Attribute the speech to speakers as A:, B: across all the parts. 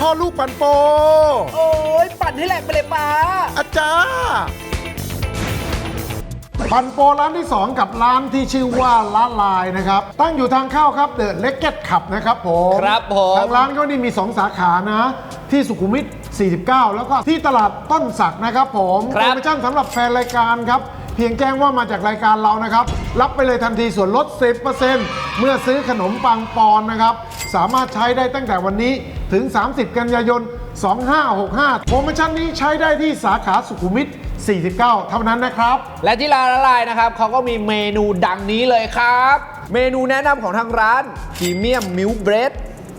A: พ่อลูกปันโป
B: โอ้ยปั่นให้แหลกไปเลยป้า
A: อาจารย์ปันโปร้านที่ 2 กับร้านที่ชื่อว่าละลายนะครับ ตั้งอยู่ทางเข้าครับเดอะเล็กเก็ตขับนะครับผม
B: ครับผม
A: ทางร้านก็นี่มี 2 สาขานะ ที่สุขุมวิท49 แล้วก็ที่ตลาดต้นสักนะครับผม
B: ครับ
A: โปรโมชั่นสำหรับแฟนรายการครับ เพียงแจ้งว่ามาจากรายการเรานะครับ รับไปเลยทันทีส่วนลด 10%เมื่อซื้อขนมปังปอนนะครับ สามารถใช้ได้ตั้งแต่วันนี้ถึง 30 กันยายน 2565 โปรโมชั่นนี้ใช้ได้ที่สาขาสุขุมวิท49 เท่านั้นนะครับ
B: และที่ร้านละลายนะครับเขาก็มีเมนูดังนี้เลยครับ เมนูแนะนำของทางร้านพรีเมียมมิลเบรด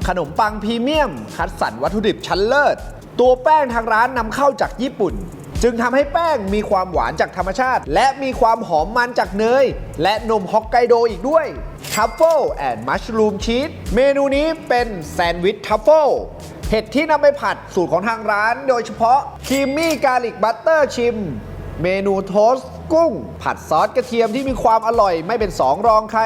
B: ขนมปังพรีเมียม คัดสรรวัตถุดิบชั้นเลิศ ตัวแป้งทางร้านนำเข้าจากญี่ปุ่น จึงทำให้แป้งมีความหวานจากธรรมชาติ และมีความหอมมันจากเนย และนมฮอกไกโดอีกด้วย ทัฟเฟิลแอนด์มัชลูมชีสเมนูนี้เป็นแซนด์วิชทัฟเฟิลเห็ดที่นำไปผัดสูตรของทางร้าน โดยเฉพาะครีมมี่กาลิกบัตเตอร์ชิม เมนูโทสต์กุ้ง ผัดซอสกระเทียมที่มีความอร่อยไม่เป็นสองรองใคร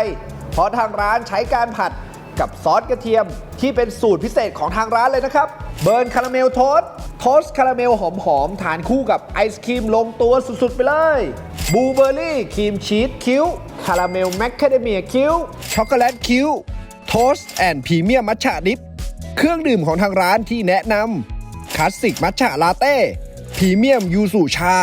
B: เพราะทางร้านใช้การผัด กับซอสกระเทียม ที่เป็นสูตรพิเศษของทางร้านเลยนะครับ เบิร์นคาราเมลโทสโทสคาราเมลหอมๆ ทานคู่กับไอศครีมลงตัวสุดๆ ไปเลยบลูเบอร์รี่ครีมชีสคิ้วคาราเมลแมคคาเดเมียคิ้วช็อกโกแลตคิ้วโทสแอนด์พรีเมียมมัทฉะดิฟเครื่องดื่มของทางร้านที่แนะนำคลาสสิกมัทฉะลาเต้พรีเมียมยูสุชา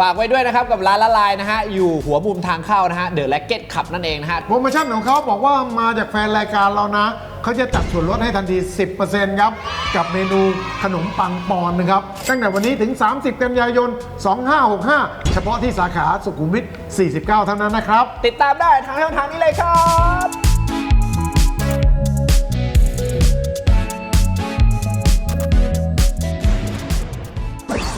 B: ฝากไว้ด้วยนะครับกับร้านละลายนะฮะ อยู่หัวมุมทางเข้านะฮะเดอะแล็กเก็ตขับนั่นเองนะฮะ
A: โปรโมชั่นของเขาบอกว่ามาจากแฟนรายการเรานะ เขาจะจัดส่วนลดให้ทันที 10%ครับ กับเมนูขนมปังปอนนะครับ ตั้งแต่วันนี้ถึง 30 กันยายน 2565 เฉพาะที่สาขาสุขุมวิท49 เท่านั้นนะครับ
B: ติดตามได้ทางช่องทางนี้เลยครับ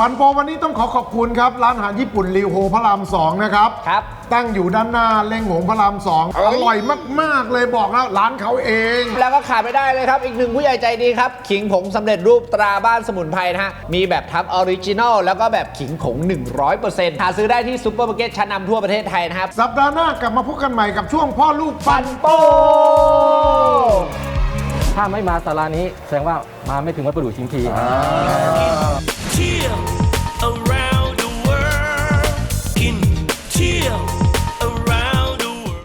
A: ปันโปวันนี้ต้องขอขอบคุณครับ ร้านอาหารญี่ปุ่นริวโฮพระรามสองนะครับ
B: ครับ
A: ตั้งอยู่ด้านหน้าเล่งหงพระรามสองอร่อยมาก ๆ เลยบอกแล้วร้านเขาเอง
B: แล้วก็ขาดไม่ได้เลยครับ อีกหนึ่งผู้ใหญ่ใจดีครับ ขิงผงสำเร็จรูปตราบ้านสมุนไพรนะฮะ มีแบบทั้งออริจินอลแล้วก็แบบขิงผง 100%หาซื้อได้ที่ซูเปอร์มาร์เก็ตชั้นนำทั่วประเทศไทยนะครับ
A: สัปดาห์หน้ากลับมาพบกันใหม่กับช่วงพ่อลูกปัน
B: โป้
C: ถ้าไม่มาสารานี้แสดงว่ามาไม่ถึงวัดประดู่ชิงพี
D: cheer.